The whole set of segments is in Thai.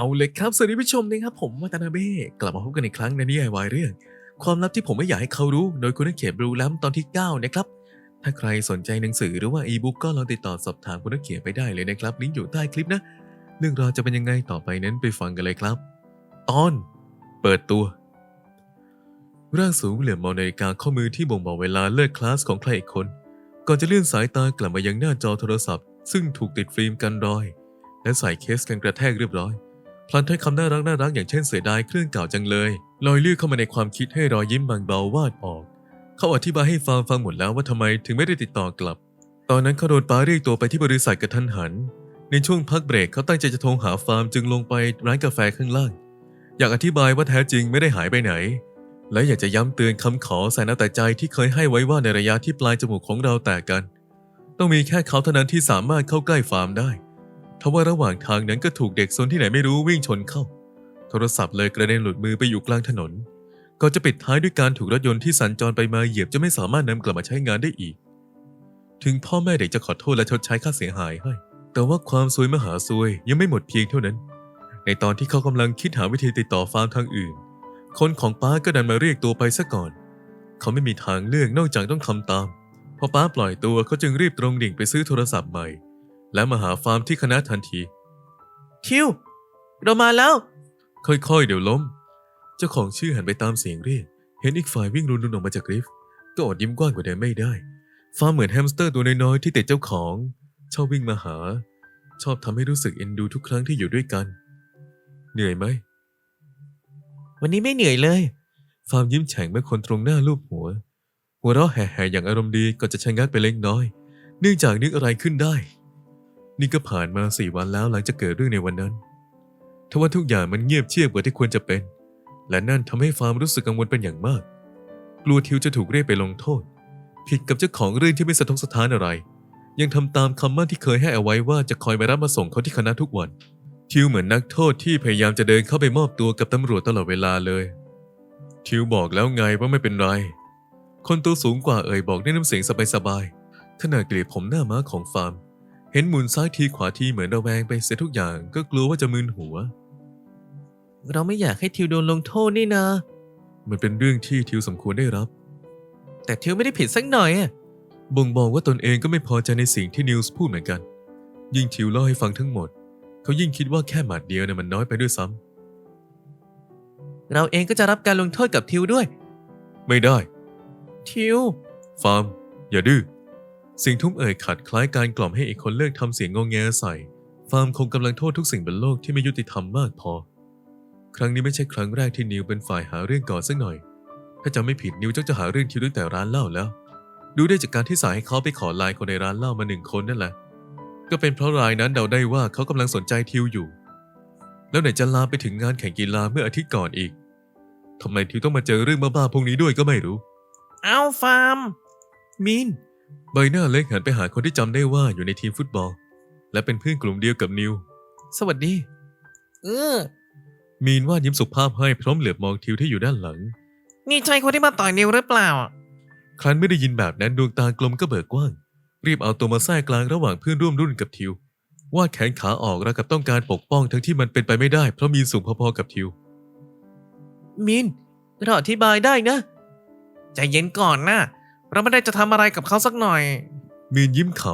เอาเลยครับ สวัสดีผู้ชมนะครับ ผมวัตนาเบ้กลับมาพบกันอีกครั้งในนิยายวายเรื่อง ความลับที่ผมไม่อยากให้เขารู้ โดยคุณนักเขียนบลูแลมตอนที่ 9 นะครับ ถ้าใครสนใจหนังสือหรือว่าอีบุ๊กก็ลองติดต่อสอบถามคุณนักเขียนไปได้เลยนะครับ ลิงก์อยู่ใต้คลิปนะ เรื่องราวจะเป็นยังไงต่อไปนั้นไปฟังกันเลยครับ ตอน เปิดตัว ร่างสูงเหลี่ยมมองนาฬิกาข้อมือที่บ่งบอกเวลาเลิกคลาสของใครอีกคน ก่อนจะเลื่อนสายตากลับมายังหน้าจอโทรศัพท์ ซึ่งถูกติดฟิล์มกันรอย และใส่เคสกันกระแทกเรียบร้อย พลันถ้อยคำน่ารักน่ารักอย่างเช่นเสียดายเครื่องเก่าจังเลยลอยลื่นเข้ามาในความคิดให้รอยยิ้มบางเบาวาดออก เขาอธิบายให้ฟาร์มฟังหมดแล้วว่าทำไมถึงไม่ได้ติดต่อกลับ ตอนนั้นเขาโดนป้าเรียกตัวไปที่บริษัทกระทันหัน ในช่วงพักเบรกเขาตั้งใจจะโทรหาฟาร์มจึงลงไปร้านกาแฟข้างล่าง อยากอธิบายว่าแท้จริงไม่ได้หายไปไหน และอยากจะย้ำเตือนคำขอแสนเอาแต่ใจที่เคยให้ไว้ว่าในระยะที่ปลายจมูกของเราแตกกัน ต้องมีแค่เขาเท่านั้นที่สามารถเข้าใกล้ฟาร์มได้ ทว่าระหว่างทางนั้นก็ถูกเด็กซนที่ไหนไม่รู้วิ่งชนเข้า โทรศัพท์เลยกระเด็นหลุดมือไปอยู่กลางถนนก่อนจะปิดท้ายด้วยการถูกรถยนต์ที่สัญจรไปมาเหยียบจะไม่สามารถนำกลับมาใช้งานได้อีก ถึงพ่อแม่เด็กจะขอโทษและชดใช้ค่าเสียหายให้ แต่ว่าความซวยมหาซวยยังไม่หมดเพียงเท่านั้น ในตอนที่เขากำลังคิดหาวิธีติดต่อฟาร์มทางอื่น คนของป้าก็ดันมาเรียกตัวไปซะก่อน เขาไม่มีทางเลือกนอกจากต้องทำตาม พอป้าปล่อยตัวเขาจึงรีบตรงดิ่งไปซื้อโทรศัพท์ใหม่ และมาหาฟาร์มที่คณะทันทีทิว เรามาแล้ว ค่อยๆ เดี๋ยวล้ม เจ้าของชื่อหันไปตามเสียงเรียก เห็นอีกฝ่ายวิ่งรุนรุนออกมาจากลิฟต์ก็อดยิ้มกว้างกว่าเดิมไม่ได้ฟ้าเหมือนแฮมสเตอร์ตัวน้อยๆที่ติดเจ้าของ ชอบวิ่งมาหา ชอบทำให้รู้สึกเอ็นดูทุกครั้งที่อยู่ด้วยกัน เหนื่อยไหม วันนี้ไม่เหนื่อยเลย ฟาร์มยิ้มแฉ่งเมื่อคนตรงหน้าลูบหัว หัวเราะแห่ๆอย่างอารมณ์ดีก็จะชะงักไปเล็กน้อย เนื่องจากนึกอะไรขึ้นได้ นี่ก็ผ่านมาสี่วันแล้วหลังจากเกิดเรื่องในวันนั้นทว่าทุกอย่างมันเงียบเชียบกว่าที่ควรจะเป็น และนั่นทำให้ฟาร์มรู้สึกกังวลเป็นอย่างมาก กลัวทิวจะถูกเรียกไปลงโทษ ผิดกับเจ้าของเรื่องที่ไม่สะทกสะท้านอะไร ยังทำตามคำมั่นที่เคยให้เอาไว้ว่าจะคอยมารับมาส่งเขาที่คณะทุกวัน ทิวเหมือนนักโทษที่พยายามจะเดินเข้าไปมอบตัวกับตำรวจตลอดเวลาเลย ทิวบอกแล้วไงว่าไม่เป็นไร คนตัวสูงกว่าเอ่ยบอกด้วยน้ำเสียงสบายๆขณะเกลียดผมหน้าม้าของฟาร์ม เห็นหมุนซ้ายทีขวาทีเหมือนระแวงไปเสียทุกอย่างก็กลัวว่าจะมึนหัว เราไม่อยากให้ทิวโดนลงโทษนี่นะ มันเป็นเรื่องที่ทิวสมควรได้รับ แต่ทิวไม่ได้ผิดสักหน่อยอะบ่งบอกว่าตนเองก็ไม่พอใจในสิ่งที่นิวส์พูดเหมือนกัน ยิ่งทิวเล่าให้ฟังทั้งหมด เขายิ่งคิดว่าแค่หมัดเดียวเนี่ยมันน้อยไปด้วยซ้ำเราเองก็จะรับการลงโทษกับทิวด้วย ไม่ได้ ทิว ฟาร์ม อย่าดื้อ สิ่งทุ่มเอ่ยขัดคล้ายการกล่อมให้อีกคนเลิกทำเสียงงอแงใส่ ฟาร์มคงกำลังโทษทุกสิ่งบนโลกที่ไม่ยุติธรรมมากพอ ครั้งนี้ไม่ใช่ครั้งแรกที่นิวเป็นฝ่ายหาเรื่องก่อนสักหน่อย ถ้าจำไม่ผิดนิวจักจะหาเรื่องทิวตั้งแต่ร้านเหล้าแล้ว ดูได้จากการที่สายให้เขาไปขอไลน์คนในร้านเหล้ามาหนึ่งคนนั่นแหละ ก็เป็นเพราะรายนั้นเดาได้ว่าเขากำลังสนใจทิวอยู่ แล้วไหนจะลามไปถึงงานแข่งกีฬาเมื่ออาทิตย์ก่อนอีกทำไมทิวต้องมาเจอเรื่องบ้าๆพวกนี้ด้วยก็ไม่รู้ เอาฟาร์มมิน ใบหน้าเล็กหันไปหาคนที่จำได้ว่าอยู่ในทีมฟุตบอล และเป็นเพื่อนกลุ่มเดียวกับนิว สวัสดี เออ มีนวาดยิ้มสุภาพให้พร้อมเหลือบมองทิวที่อยู่ด้านหลัง นี่ใช่คนที่มาต่อยนิวหรือเปล่า ครั้นไม่ได้ยินแบบนั้นดวงตากลมก็เบิกกว้าง รีบเอาตัวมาแทรกกลางระหว่างเพื่อนร่วมรุ่นกับทิว วาดแขนขาออกราวกับต้องการปกป้องทั้งที่มันเป็นไปไม่ได้เพราะมีนสูงพอๆกับทิว มินเราอธิบายได้นะ ใจเย็นก่อนนะ เราไม่ได้จะทำอะไรกับเขาสักหน่อย มีนยิ้มข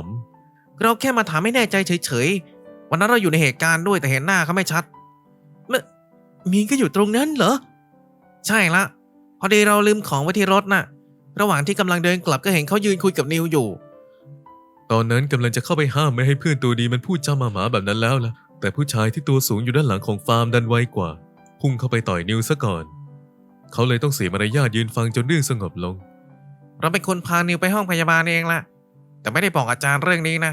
เราแค่มาถามให้แน่ใจเฉยๆ วันนั้นเราอยู่ในเหตุการณ์ด้วยแต่เห็นหน้าเขาไม่ชัดมะมีนก็อยู่ตรงนั้นเหรอ ใช่ละ พอดีเราลืมของไว้ที่รถน่ะ ระหว่างที่กำลังเดินกลับก็เห็นเขายืนคุยกับนิวอยู่ำตอนนั้นกำลังจะเข้าไปห้ามไม่ให้เพื่อนตัวดีมันพูดจามาหมาแบบนั้นแล้วล่ะ แต่ผู้ชายที่ตัวสูงอยู่ด้านหลังของฟาร์มดันไวกว่า พุ่งเข้าไปต่อยนิวซะก่อน เขาเลยต้องเสียมารยาทยืนฟังจนเรื่องสงบลง เราเป็นคนพานิวไปห้องพยาบาลเองล่ะ แต่ไม่ได้บอกอาจารย์เรื่องนี้นะ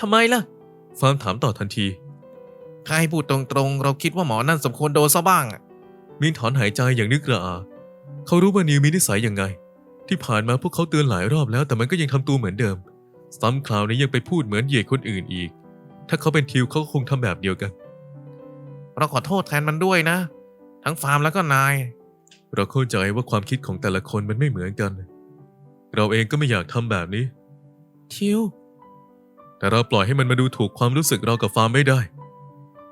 ทำไมล่ะฟาร์มถามต่อทันทีถ้าให้พูดตรงๆ เราคิดว่าหมอนั่นสมควรโดนซะบ้างอะมินถอนหายใจอย่างนึกกระอาเขารู้ว่านิวมีนิสัยยังไง ที่ผ่านมาพวกเขาเตือนหลายรอบแล้วแต่มันก็ยังทำตัวเหมือนเดิม ซ้ำคราวนี้ยังไปพูดเหมือนเหยียดคนอื่นอีก ถ้าเขาเป็นทิวเขาก็คงทำแบบเดียวกัน เราขอโทษแทนมันด้วยนะ ทั้งฟาร์มแล้วก็นาย เราเข้าใจว่าความคิดของแต่ละคนมันไม่เหมือนกัน เราเองก็ไม่อยากทำแบบนี้ทิว แต่เราปล่อยให้มันมาดูถูกความรู้สึกเรากับฟาร์มไม่ได้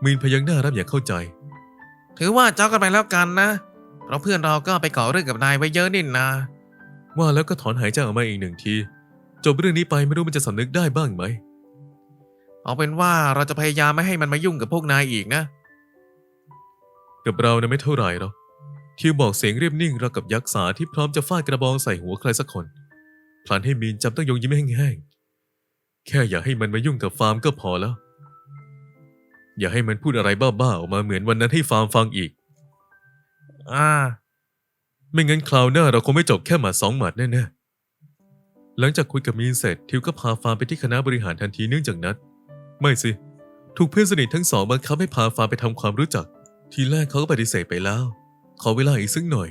มีนพยักหน้ารับอย่างเข้าใจ ถือว่าเจ้ากันไปแล้วกันนะ เพราะเพื่อนเราก็ไปก่อเรื่องกับนายไว้เยอะนี่นา ว่าแล้วก็ถอนหายใจออกมาอีกหนึ่งที จบเรื่องนี้ไปไม่รู้มันจะสำนึกได้บ้างไหม เอาเป็นว่าเราจะพยายามไม่ให้มันมายุ่งกับพวกนายอีกนะ กับเรานะไม่เท่าไหร่หรอก ทิวบอกเสียงเรียบนิ่งราวกับยักษ์สาที่พร้อมจะฟาดกระบองใส่หัวใครสักคน พลันให้มีนจำต้องยงยิ้มแห้งๆ แค่อย่าให้มันมายุ่งกับฟาร์มก็พอแล้ว อย่าให้มันพูดอะไรบ้าๆออกมาเหมือนวันนั้นให้ฟาร์มฟังอีก อ่า ไม่งั้นคราวหน้าเราคงไม่จบแค่หมัดสองหมัดแน่ๆ หลังจากคุยกับมีนเสร็จทิวก็พาฟาร์มไปที่คณะบริหารทันทีเนื่องจากนัด ไม่สิ ถูกเพื่อนสนิททั้งสองบังคับให้พาฟาร์มไปทำความรู้จัก ทีแรกเขาก็ปฏิเสธไปแล้ว ขอเวลาอีกสักหน่อย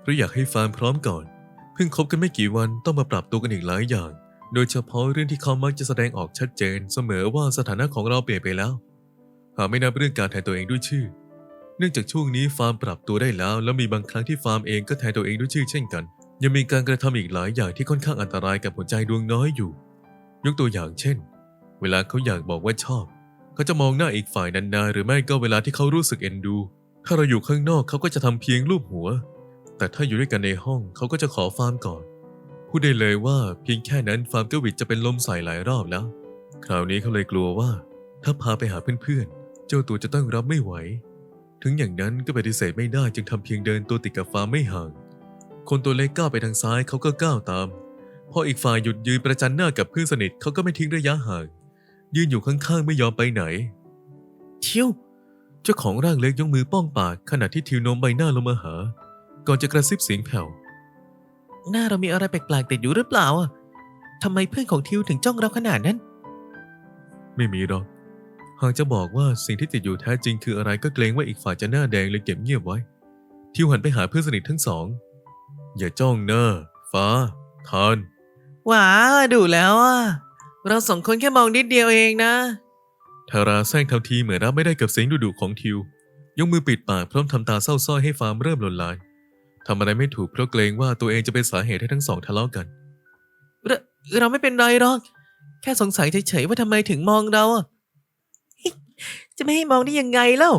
เพราะอยากให้ฟาร์มพร้อมก่อน เพิ่งคบกันไม่กี่วันต้องมาปรับตัวกันอีกหลายอย่าง โดยเฉพาะเรื่องที่เขามักจะแสดงออกชัดเจนเสมอว่าสถานะของเราเปลี่ยนไปแล้ว หากไม่นับเรื่องการแทนตัวเองด้วยชื่อ เนื่องจากช่วงนี้ฟาร์มปรับตัวได้แล้ว แล้วมีบางครั้งที่ฟาร์มเองก็แทนตัวเองด้วยชื่อเช่นกัน ยังมีการกระทำอีกหลายอย่างที่ค่อนข้างอันตรายกับหัวใจดวงน้อยอยู่ ยกตัวอย่างเช่น เวลาเขาอยากบอกว่าชอบ เขาจะมองหน้าอีกฝ่ายนานๆหรือไม่ก็เวลาที่เขารู้สึกเอ็นดู ถ้าเราอยู่ข้างนอกเขาก็จะทำเพียงรูปหัว แต่ถ้าอยู่ด้วยกันในห้องเขาก็จะขอฟาร์มก่อน พูดได้เลยว่าเพียงแค่นั้นฟาร์มกวิดจะเป็นลมใส่หลายรอบแล้ว คราวนี้เขาเลยกลัวว่า ถ้าพาไปหาเพื่อนๆ เจ้าตัวจะต้องรับไม่ไหว ถึงอย่างนั้นก็ปฏิเสธไม่ได้จึงทำเพียงเดินตัวติดกับฟาร์มไม่ห่าง คนตัวเล็กก้าวไปทางซ้ายเขาก็ก้าวตาม พออีกฝ่ายหยุดยืนประจันหน้ากับเพื่อนสนิทเขาก็ไม่ทิ้งระยะห่าง ยืนอยู่ข้างๆไม่ยอมไปไหนทิว เจ้าของร่างเล็กยกมือป้องปากขณะที่ทิวโน้มใบหน้าลงมาหา ก่อนจะกระซิบเสียงแผ่ว หน้าเรามีอะไรแปลกๆติดอยู่หรือเปล่าอะทำไมเพื่อนของทิวถึงจ้องเราขนาดนั้น ไม่มีหรอก หากจะบอกว่าสิ่งที่ติดอยู่แท้จริงคืออะไรก็เกรงว่าอีกฝ่ายจะหน้าแดงเลยเก็บเงียบไว้ ทิวหันไปหาเพื่อนสนิททั้งสอง อย่าจ้องหน้าฟ้าทานว้าดูแล้วอะ เราสองคนแค่มองนิดเดียวเองนะ ทาราแซงทำทีเหมือนรับไม่ได้กับเสียงดุๆของทิว ยกมือปิดปากพร้อมทำตาเศร้าส้อยให้ฟาร์มเริ่มหลนลายทำอะไรไม่ถูกเพราะเกรงว่าตัวเองจะเป็นสาเหตุให้ทั้งสองทะเลาะกัน เราเราไม่เป็นไรหรอก แค่สงสัยเฉยๆว่าทำไมถึงมองเราอะจะไม่ให้มองได้ยังไงเล่า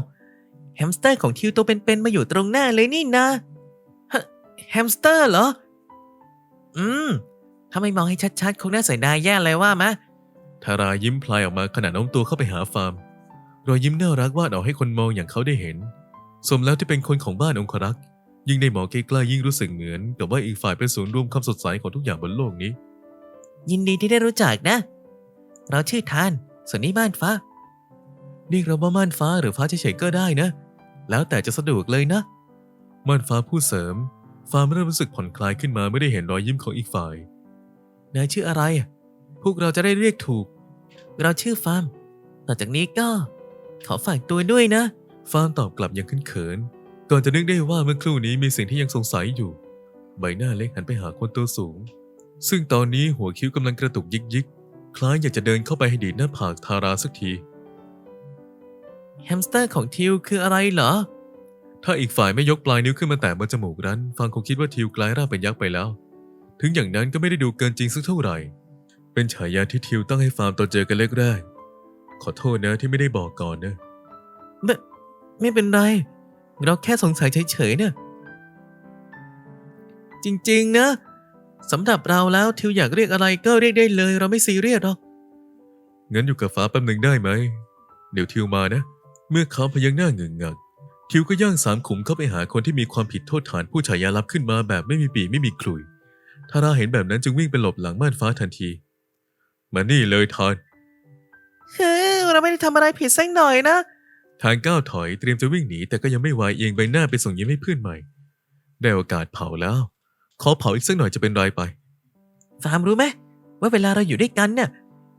แฮมสเตอร์ของทิวตัวเป็นๆมาอยู่ตรงหน้าเลยนี่นะฮะแฮมสเตอร์เหรอ อืม ถ้าไม่มองให้ชัดๆ คงน่าเสียดายแย่เลยว่ามะ ทารายิ้มพลายออกมาขณะโน้มตัวเข้าไปหาฟาร์ม รอยยิ้มน่ารักวาดออกให้คนมองอย่างเขาได้เห็น สมแล้วที่เป็นคนของบ้านองครักษ์ ยิ่งได้หมองใกล้ๆยิ่งรู้สึกเหมือนกับว่าอีกฝ่ายเป็นศูนย์รวมความสดใสของทุกอย่างบนโลกนี้ ยินดีที่ได้รู้จักนะ เราชื่อทาน ส่วนนี้บ้านฟ้า เรียกเราว่าม่านฟ้าหรือฟ้าเฉยๆก็ได้นะ แล้วแต่จะสะดวกเลยนะ ม่านฟ้าพูดเสริมฟาร์มเริ่มรู้สึกผ่อนคลายขึ้นมาไม่ได้เห็นรอยยิ้มของอีกฝ่าย นายชื่ออะไรอะพวกเราจะได้เรียกถูก เราชื่อฟาร์ม ต่อจากนี้ก็ ขอฝากตัวด้วยนะ ฟาร์มตอบกลับอย่างขึ้นเขิน ก่อนจะนึกได้ว่าเมื่อครู่นี้มีสิ่งที่ยังสงสัยอยู่ ใบหน้าเล็กหันไปหาคนตัวสูง ซึ่งตอนนี้หัวคิ้วกำลังกระตุกยิกยิกๆคล้ายอยากจะเดินเข้าไปให้ดีดหน้าผากทาราสักที แฮมสเตอร์ของทิวคืออะไรเหรอ ถ้าอีกฝ่ายไม่ยกปลายนิ้วขึ้นมาแตะบนจมูกรั้น ฟังคงคิดว่าทิวกลายร่างเป็นยักษ์ไปแล้ว ถึงอย่างนั้นก็ไม่ได้ดูเกินจริงสักเท่าไหร่ เป็นฉายาที่ทิวตั้งให้ฟาร์มตอนเจอกันแรกๆขอโทษนะที่ไม่ได้บอกก่อนนะ ไม่ไม่เป็นไร เราแค่สงสัยเฉยๆเนี่ย จริง ๆ นะสำหรับเราแล้วทิวอยากเรียกอะไรก็เรียกได้เลย เราไม่ซีเรียสหรอก งั้นอยู่กับฟ้าแป๊บหนึ่งได้ไหม เดี๋ยวทิวมานะ เมื่อเขาพยักหน้าเงึงงัก ทิวก็ย่างสามขุมเข้าไปหาคนที่มีความผิดโทษฐานผู้ฉายาลับขึ้นมาแบบไม่มีปีไม่มีขลุยทาราเห็นแบบนั้นจึงวิ่งไปหลบหลังม่านฟ้าทันที มานี่เลยทานเฮ้ยเราไม่ได้ทำอะไรผิดสักหน่อยนะ ทานก้าวถอยเตรียมจะวิ่งหนีแต่ก็ยังไม่ไหวเอียงใบหน้าไปส่งยิ้มให้เพื่อนใหม่ ได้โอกาสเผาแล้ว ขอเผาอีกสักหน่อยจะเป็นไรไป ฟาร์มรู้ไหมว่าเวลาเราอยู่ด้วยกันเนี่ย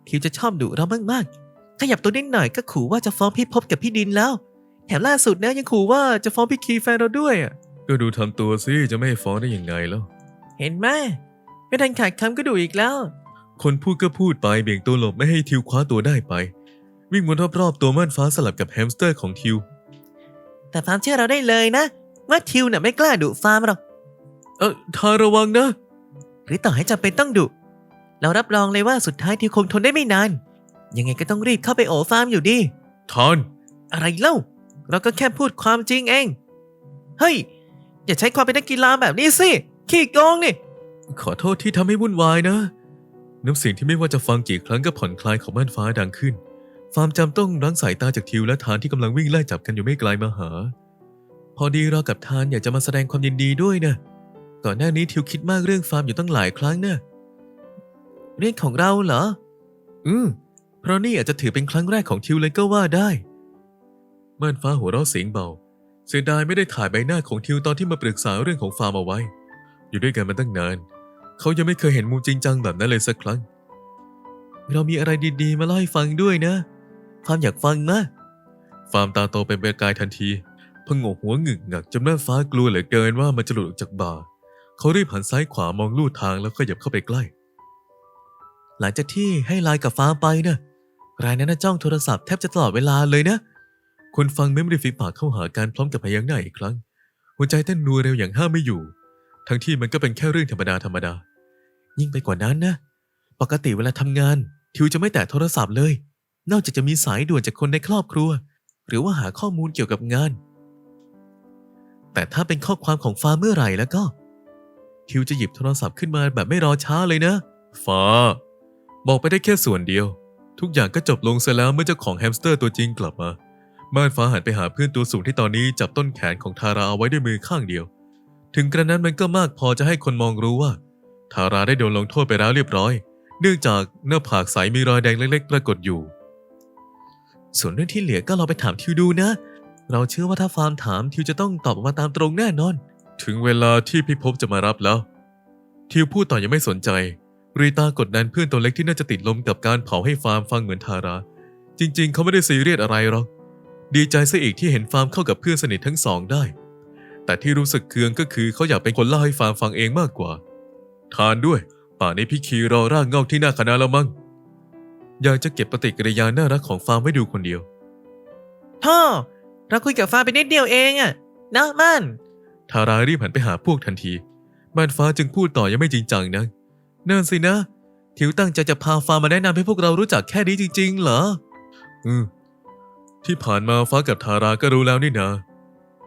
ทิวจะชอบดุเรามากๆ ขยับตัวนิดหน่อยก็ขู่ว่าจะฟ้องพี่พบกับพี่ดินแล้ว แถมล่าสุดนะยังขู่ว่าจะฟ้องพี่คีแฟนเราด้วยอะก็ดูทำตัวสิจะไม่ให้ฟ้องได้ยังไงแล้ว เห็นไหมไม่ทันขาดคำก็ดุอีกแล้ว คนพูดก็พูดไปเบี่ยงตัวหลบไม่ให้ทิวคว้าตัวได้ไป วิ่งวนรอบๆตัวม่านฟ้าสลับกับแฮมสเตอร์ของทิว แต่ฟาร์มเชื่อเราได้เลยนะ ว่าทิวน่ะไม่กล้าดุฟาร์มหรอกเออทานระวังนะ หรือต่อให้จำเป็นต้องดุ เรารับรองเลยว่าสุดท้ายทิวคงทนได้ไม่นาน ยังไงก็ต้องรีบเข้าไปโอบฟาร์มอยู่ดีทานอะไรเล่า เราก็แค่พูดความจริงเอง เฮ้ย อย่าใช้ความเป็นนักกีฬาแบบนี้สิ ขี้โกงนี่ ขอโทษที่ทำให้วุ่นวายนะ น้ำเสียงที่ไม่ว่าจะฟังกี่ครั้งก็ผ่อนคลายของม่านฟ้าดังขึ้น ฟาร์มจำต้องรั้งสายตาจากทิวและทานที่กำลังวิ่งไล่จับกันอยู่ไม่ไกลมาหา พอดีเรากับทานอยากจะมาแสดงความยินดีด้วยนะ ก่อนหน้านี้ทิวคิดมากเรื่องฟาร์มอยู่ตั้งหลายครั้งนะเรื่องของเราเหรอ อืมเพราะนี่อาจจะถือเป็นครั้งแรกของทิวเลยก็ว่าได้ ม่านฟ้าหัวเราะเสียงเบา เสียดายไม่ได้ถ่ายใบหน้าของทิวตอนที่มาปรึกษาเรื่องของฟาร์มเอาไว้ อยู่ด้วยกันมาตั้งนาน เขายังไม่เคยเห็นมุมจริงจังแบบนั้นเลยสักครั้ง เรามีอะไรดีๆ มาเล่าให้ฟังด้วยนะฟาร์มอยากฟังนะฟาร์มตาโตเป็นประกายทันทีพงกหัวหงึกงักจนแม่ฟ้ากลัวเหลือเกินว่ามันจะหลุดออกจากบ่า เขารีบหันซ้ายขวามองลู่ทางแล้วขยับเข้าไปใกล้ หลังจากที่ให้ลน์กับฟ้าไปนะรายนั้นจ้องโทรศัพท์แทบจะตลอดเวลาเลยนะ คนฟังไม่ได้ฝีปากเข้าหากันพร้อมกับพยักหน้าอีกครั้ง หัวใจเต้นรัวเร็วอย่างห้ามไม่อยู่ ทั้งที่มันก็เป็นแค่เรื่องธรรมดาธรรมดา ยิ่งไปกว่านั้นนะ ปกติเวลาทำงาน ทิวจะไม่แตะโทรศัพท์เลย นอกจากจะมีสายด่วนจากคนในครอบครัว หรือว่าหาข้อมูลเกี่ยวกับงาน แต่ถ้าเป็นข้อความของฟ้าเมื่อไหร่แล้วก็ ทิวจะหยิบโทรศัพท์ขึ้นมาแบบไม่รอช้าเลยนะ ฟ้า บอกไปได้แค่ส่วนเดียว ทุกอย่างก็จบลงเสียแล้วเมื่อเจ้าของแฮมสเตอร์ตัวจริงกลับมาม่านฟ้าหันไปหาเพื่อนตัวสูงที่ตอนนี้จับต้นแขนของทาราเอาไว้ด้วยมือข้างเดียว ถึงกระนั้นมันก็มากพอจะให้คนมองรู้ว่า ทาราได้โดนลงโทษไปแล้วเรียบร้อย เนื่องจากหน้าผากใสมีรอยแดงเล็ก ๆ ปรากฏอยู่ ส่วนเรื่องที่เหลือก็เราไปถามทิวดูนะ เราเชื่อว่าถ้าฟาร์มถามทิวจะต้องตอบออกมาตามตรงแน่นอน ถึงเวลาที่พี่พบจะมารับแล้ว ทิวพูดต่อยังไม่สนใจ รีตากดดันเพื่อนตัวเล็กที่น่าจะติดลมกับการเผาให้ฟาร์มฟังเหมือนทารา จริง ๆ เขาไม่ได้ซีเรียสอะไรหรอก ดีใจซะอีกที่เห็นฟาร์มเข้ากับเพื่อนสนิททั้งสองได้ แต่ที่รู้สึกเคืองก็คือเขาอยากเป็นคนเล่าให้ฟาร์มฟังเองมากกว่า ทานด้วย ป่านนี้พี่คีรอร่างงอกที่หน้าคณะแล้วมั้งอยากจะเก็บปฏิกิริยาน่ารักของฟาร์มไว้ดูคนเดียวพ่อเราคุยกับฟ้าไปนิดเดียวเองอะนะมันทารารีบหันไปหาพวกทันทีม่านฟ้าจึงพูดต่อยังไม่จริงจังนะนั่นสินะ ทิวตั้งใจจะพาฟาร์มมาแนะนำให้พวกเรารู้จักแค่นี้จริง ๆ เหรอ อืม ที่ผ่านมาฟ้ากับทาราก็รู้แล้วนี่นะ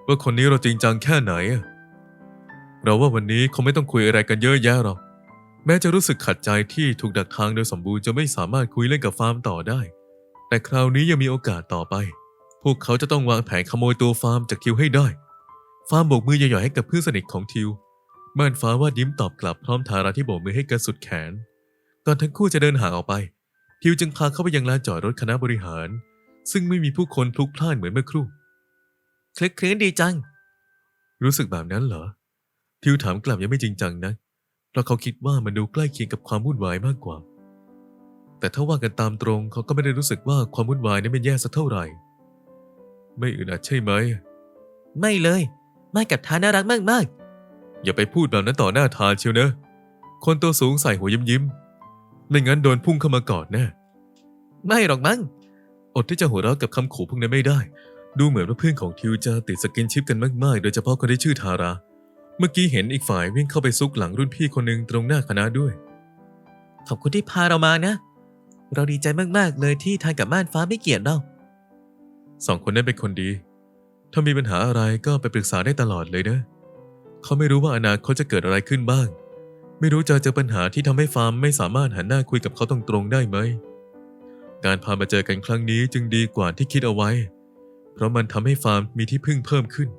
ว่าคนนี้เราจริงจังแค่ไหนอะเราว่าวันนี้คงไม่ต้องคุยอะไรกันเยอะแยะหรอกแม้จะรู้สึกขัดใจที่ถูกดักทางโดยสมบูรณ์จะไม่สามารถคุยเล่นกับฟาร์มต่อได้ แต่คราวนี้ยังมีโอกาสต่อไป พวกเขาจะต้องวางแผนขโมยตัวฟาร์มจากทิวให้ได้ ฟาร์มโบกมือหย่อยๆให้กับเพื่อนสนิทของทิวม่านฟ้าวาดยิ้มตอบกลับพร้อมทาราที่โบกมือให้กันสุดแขน ก่อนทั้งคู่จะเดินห่างออกไป ทิวจึงพาเข้าไปยังลานจอดรถคณะบริหาร ซึ่งไม่มีผู้คนพลุกพล่านเหมือนเมื่อครู่ คลึกคลื้นดีจัง รู้สึกแบบนั้นเหรอ ทิวถามกลับยังไม่จริงจังนะ เพราะเขาคิดว่ามันดูใกล้เคียงกับความวุ่นวายมากกว่า แต่ถ้าว่ากันตามตรงเขาก็ไม่ได้รู้สึกว่าความวุ่นวายนั้นเป็นแย่สักเท่าไหร่ ไม่อึดอัดใช่ไหม ไม่เลย ไม่กับทานน่ารักมากอย่าไปพูดแบบนั้นต่อหน้าทานเชียวนะ คนตัวสูงใส่หัวยิ้มยิ้มๆไม่งั้นโดนพุ่งเข้ามากอดแน่ๆไม่หรอกมั้ง อดที่จะหัวเราะกับคำขู่พวกนั้นไม่ได้ ดูเหมือนว่าเพื่อนของทิวจะติดสกินชิปกันมาก ๆ โดยเฉพาะคนที่ชื่อทารา เมื่อกี้เห็นอีกฝ่ายวิ่งเข้าไปซุกหลังรุ่นพี่คนหนึ่งตรงหน้าคณะด้วย ขอบคุณที่พาเรามานะ เราดีใจมากๆ เลยที่ทานกับม่านฟ้าไม่เกลียดเราสองคนนั้นเป็นคนดี ถ้ามีปัญหาอะไรก็ไปปรึกษาได้ตลอดเลยนะ เขาไม่รู้ว่าอนาคตจะเกิดอะไรขึ้นบ้าง ไม่รู้จะเจอปัญหาที่ทำให้ฟาร์มไม่สามารถหันหน้าคุยกับเขาตรงๆได้ไหม การพามาเจอกันครั้งนี้จึงดีกว่าที่คิดเอาไว้ เพราะมันทำให้ฟาร์มมีที่พึ่งเพิ่มขึ้น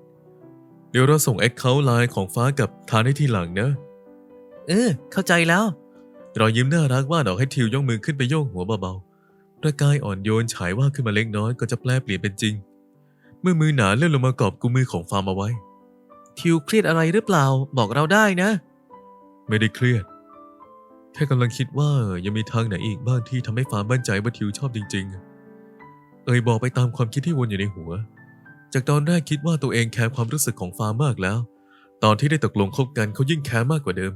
เดี๋ยวเราส่งแอคเคาท์ไลน์ของฟ้ากับทานให้ทีหลังนะ เออ เข้าใจแล้ว รอยยิ้มน่ารักว่าดอกให้ทิวยกมือขึ้นไปโยกหัวเบาๆ ประกายอ่อนโยนฉายว่าขึ้นมาเล็กน้อยก็จะแปลเปลี่ยนเป็นจริง เมื่อมือหนาเลื่อนลงมากอบกุมมือของฟาร์มเอาไว้ ทิวเครียดอะไรหรือเปล่า บอกเราได้นะ ไม่ได้เครียด แค่กำลังคิดว่ายังมีทางไหนอีกบ้างที่ทำให้ฟาร์มมั่นใจว่าทิวชอบจริง ๆ เอ่ยบอกไปตามความคิดที่วนอยู่ในหัว จากตอนแรกคิดว่าตัวเองแคร์ความรู้สึกของฟาร์มากแล้ว ตอนที่ได้ตกลงคบกันเขายิ่งแคร์มากกว่าเดิม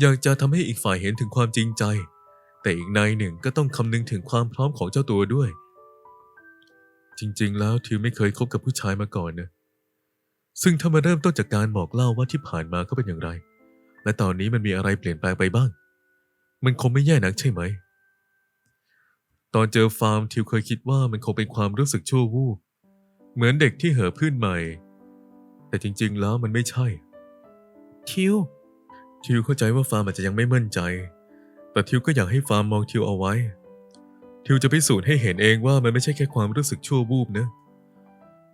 อยากจะทำให้อีกฝ่ายเห็นถึงความจริงใจ แต่อีกนายหนึ่งก็ต้องคำนึงถึงความพร้อมของเจ้าตัวด้วย จริงๆ แล้วทิวไม่เคยคบกับผู้ชายมาก่อนนะซึ่งถ้ามาเริ่มต้นจากการบอกเล่าว่าที่ผ่านมาเขาเป็นอย่างไร และตอนนี้มันมีอะไรเปลี่ยนแปลงไปบ้าง มันคงไม่แย่นักใช่ไหม ตอนเจอฟาร์มทิวเคยคิดว่ามันคงเป็นความรู้สึกชั่ววูบเหมือนเด็กที่เห่อพื้นใหม่ แต่จริงๆแล้วมันไม่ใช่ ทิว ทิวเข้าใจว่าฟาร์มอาจจะยังไม่มั่นใจ แต่ทิวก็อยากให้ฟาร์มมองทิวเอาไว้ ทิวจะพิสูจน์ให้เห็นเองว่ามันไม่ใช่แค่ความรู้สึกชั่ววูบนะ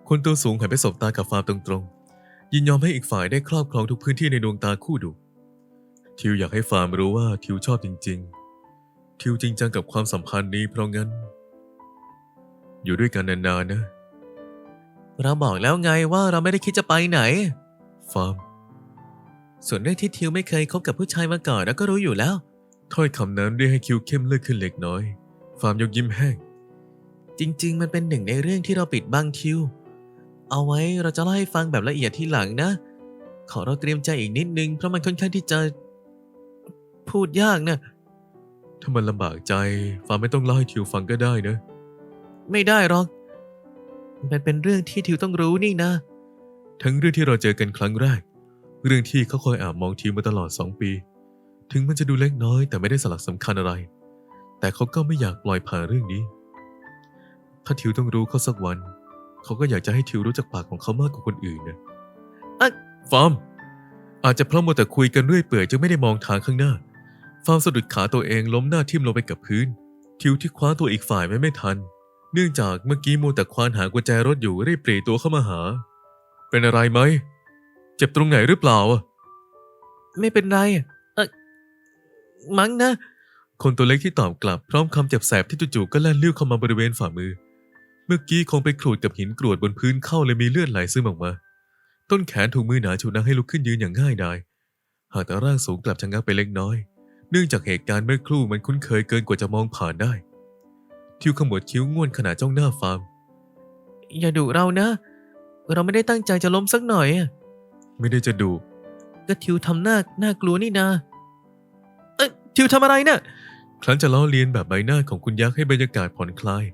คนตัวสูงหันไปสบตากับฟาร์มตรงๆ ยินยอมให้อีกฝ่ายได้ครอบครองทุกพื้นที่ในดวงตาคู่ดูทิวอยากให้ฟาร์มรู้ว่าทิวชอบจริง ๆ ทิวจริงจังกับความสัมพันธ์นี้เพราะงั้น อยู่ด้วยกันนานๆนะ เราบอกแล้วไงว่าเราไม่ได้คิดจะไปไหน ฟาร์ม ส่วนเรื่องที่ทิวไม่เคยคบกับผู้ชายมาก่อนแล้วก็รู้อยู่แล้ว ถ้อยคำนั้นเรียกให้คิวเข้มเลือดขึ้นเล็กน้อย ฟาร์มยกยิ้มแห้ง จริง ๆ มันเป็นหนึ่งในเรื่องที่เราปิดบังทิว เอาไว้เราจะเล่าให้ฟังแบบละเอียดทีหลังนะ ขอเราเตรียมใจอีกนิดนึงเพราะมันค่อนข้างที่จะ พูดยากนะ ถ้ามันลำบากใจฟาร์มไม่ต้องเล่าให้ทิวฟังก็ได้นะ ไม่ได้หรอก มันเป็นเรื่องที่ทิวต้องรู้นี่นะ ทั้งเรื่องที่เราเจอกันครั้งแรก เรื่องที่เขาคอยอาบมองทิวมาตลอดสองปี ถึงมันจะดูเล็กน้อยแต่ไม่ได้สลักสำคัญอะไร แต่เขาก็ไม่อยากปล่อยผ่านเรื่องนี้ ถ้าทิวต้องรู้เขาสักวัน เขาก็อยากจะให้ทิวรู้จักปากของเขามากกว่าคนอื่นนะเอ๊ะฟาร์มอาจจะเพราะมัวแต่คุยกันเรื่อยเปื่อยจึงไม่ได้มองทางข้างหน้า ฟาร์มสะดุดขาตัวเองล้มหน้าทิ่มลงไปกับพื้น ทิวที่คว้าตัวอีกฝ่ายไม่ไม่ทัน เนื่องจากเมื่อกี้มัวแต่ควานหากุญแจรถอยู่รีบปรีตัวเข้ามาหา เป็นอะไรไหม เจ็บตรงไหนหรือเปล่าอะไม่เป็นไรเออมั้งนะ คนตัวเล็กที่ตอบกลับพร้อมคำเจ็บแสบที่จู่ๆก็แล่นเลี้ยวเข้ามาบริเวณฝ่ามือ เมื่อกี้คงไปขูดกับหินกรวดบนพื้นเข้าเลยมีเลือดไหลซึมออกมา ต้นแขนถูกมือหนาฉุดนักให้ลุกขึ้นยืนอย่างง่ายดาย หากแต่ร่างสูงกลับชะงักไปเล็กน้อย เนื่องจากเหตุการณ์เมื่อครู่มันคุ้นเคยเกินกว่าจะมองผ่านได้ ทิวขมวดคิ้วง่วนขณะจ้องหน้าฟาร์ม อย่าดุเรานะ เราไม่ได้ตั้งใจจะล้มสักหน่อยอะไม่ได้จะดุก็ทิวทำหน้าน่ากลัวนี่นา เอ้ยทิวทำอะไรเนะ่ะครั้นจะล้อเลียนแบบใบหน้าของคุณยักษ์ให้บรรยากาศผ่อนคลาย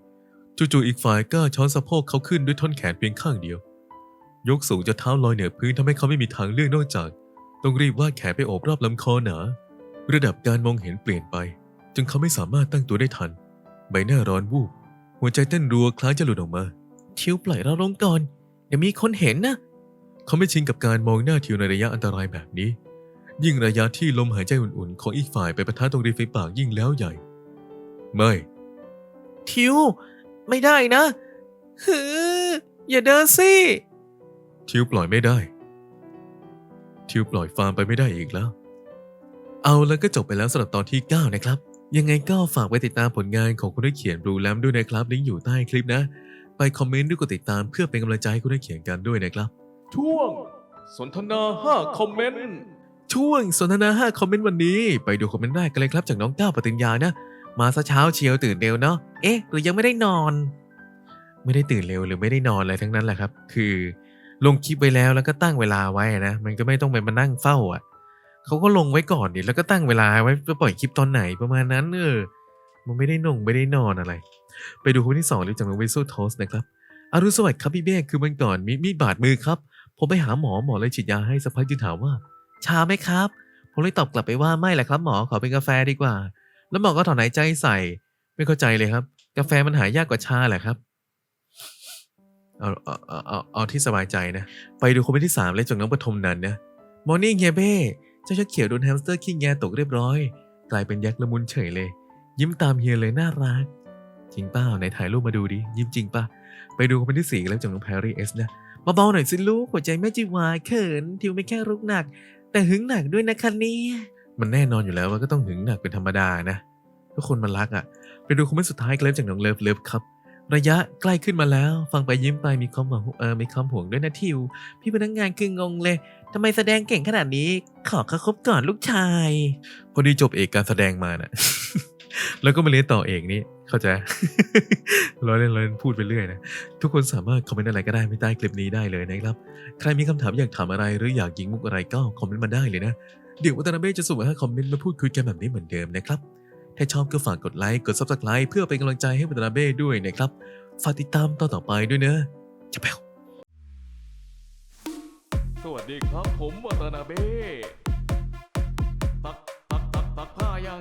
จู่ๆอีกฝ่ายก็ช้อนสะโพกเขาขึ้นด้วยท่อนแขนเพียงข้างเดียว ยกสูงจนเท้าลอยเหนือพื้นทำให้เขาไม่มีทางเลือกนอกจาก ต้องรีบวาดแขนไปโอบรอบลำคอหนา ระดับการมองเห็นเปลี่ยนไป จนเขาไม่สามารถตั้งตัวได้ทัน ใบหน้าร้อนวูบหัวใจเต้นรัวคล้ายจะหลุดออกมา ทิวปล่อยเราลงก่อนเดี๋ยวมีคนเห็นนะ เขาไม่ชินกับการมองหน้าทิวในระยะอันตรายแบบนี้ ยิ่งระยะที่ลมหายใจอุ่นๆ ของอีกฝ่ายไปประทะตรงริมฝีปากยิ่งแล้วใหญ่ ไม่ ทิว ไม่ได้นะฮืออย่าเดินสิ ทิวปล่อยไม่ได้ ทิวปล่อยฟาร์มไปไม่ได้อีกแล้ว เอาแล้วก็จบไปแล้วสำหรับตอนที่ 9 นะครับ ยังไงก็ฝากไปติดตามผลงานของคุณนักเขียนบลูแลมด้วยนะครับ ลิงก์อยู่ใต้คลิปนะ ไปคอมเมนต์ด้วยกดติดตามเพื่อเป็นกำลังใจให้คุณนักเขียนกันด้วยนะครับ ช่วง สนทนา 5 คอมเมนต์ช่วงสนทนา 5 คอมเมนต์วันนี้ ไปดูคอมเมนต์แรกกันเลยครับจากน้องก้าวปฏิญญานะ มาซะเช้าเชียวตื่นเร็วเนาะเอ๊ะหรือยังไม่ได้นอน ไม่ได้ตื่นเร็วหรือไม่ได้นอนอะไรทั้งนั้นแหละครับ คือ ลงคลิปไว้แล้วแล้วก็ตั้งเวลาไว้นะ มันก็ไม่ต้องไปมานั่งเฝ้าอะ เขาก็ลงไว้ก่อนดิแล้วก็ตั้งเวลาไว้จะปล่อยคลิปตอนไหนประมาณนั้น เออ มันไม่ได้นงไม่ได้นอนอะไร ไปดูคนที่สองเรียจากน้องเวสโซโทสนะครับอรุณสวัสดิ์ครับพี่เบ้คือมันก่อนมีมีดบาดมือครับ ผมไปหาหมอหมอเลยฉีดยาให้สักพักจึงถามว่า ชาไหมครับ ผมเลยตอบกลับไปว่าไม่แหละครับหมอขอเป็นกาแฟดีกว่า แล้วหมอก็ถอนหายใจใส่ ไม่เข้าใจเลยครับ กาแฟมันหายากกว่าชาแหละครับเอาเอาเอาเอาที่สบายใจนะ ไปดูคนที่สามเลยจากน้องปฐมนันนะมอร์นิ่งเฮียเบ้ เจ้าชักเขียวโดนแฮมสเตอร์ขี้แงตกเรียบร้อย กลายเป็นยักษ์ละมุนเฉยเลย ยิ้มตามเฮียเลยน่ารัก จริงเปล่าไหนถ่ายรูปมาดูดิ ยิ้มจริงป่ะ ไปดูคอมเมนต์ที่สี่แล้วจากน้องแพรรี่เอสนะเบาๆหน่อยสิลูกหัวใจแม่จีวายเขินทิวไม่แค่รุกหนัก แต่หึงหนักด้วยนะคะเนี่ยมันแน่นอนอยู่แล้วว่าก็ต้องหึงหนักเป็นธรรมดานะทุกคนมันรักอะ ไปดูคอมเมนต์สุดท้ายกันแล้วจากน้องเลิฟเลิฟครับระยะใกล้ขึ้นมาแล้ว ฟังไปยิ้มไปมีความหวังเออมีความห่วงด้วยนะทิว พี่พนักงานคืองงเลย ทำไมแสดงเก่งขนาดนี้ ขอเขาคบก่อนลูกชาย พอดีจบเอกการแสดงมาน่ะ แล้วก็มาเรียนต่อเอกนี่เข้าใจร้อยเล่นร้อยเล่นพูดไปเรื่อยนะ ทุกคนสามารถคอมเมนต์อะไรก็ได้ไม่ใต้คลิปนี้ได้เลยนะครับ ใครมีคำถามอยากถามอะไรหรืออยากยิงมุกอะไรก็คอมเมนต์มาได้เลยนะ เดี๋ยววัตนาเบ้จะสุ่มให้คอมเมนต์มาพูดคุยกันแบบนี้เหมือนเดิมนะครับ ถ้าชอบก็ฝากกดไลค์กด subscribe เพื่อเป็นกำลังใจให้วัตนาเบ้ด้วยนะครับ ฝากติดตามตอนต่อไปด้วยเนอะจะแป สวัสดีครับผมวัตนาเบ้ตักตักตักตักผ้ายัง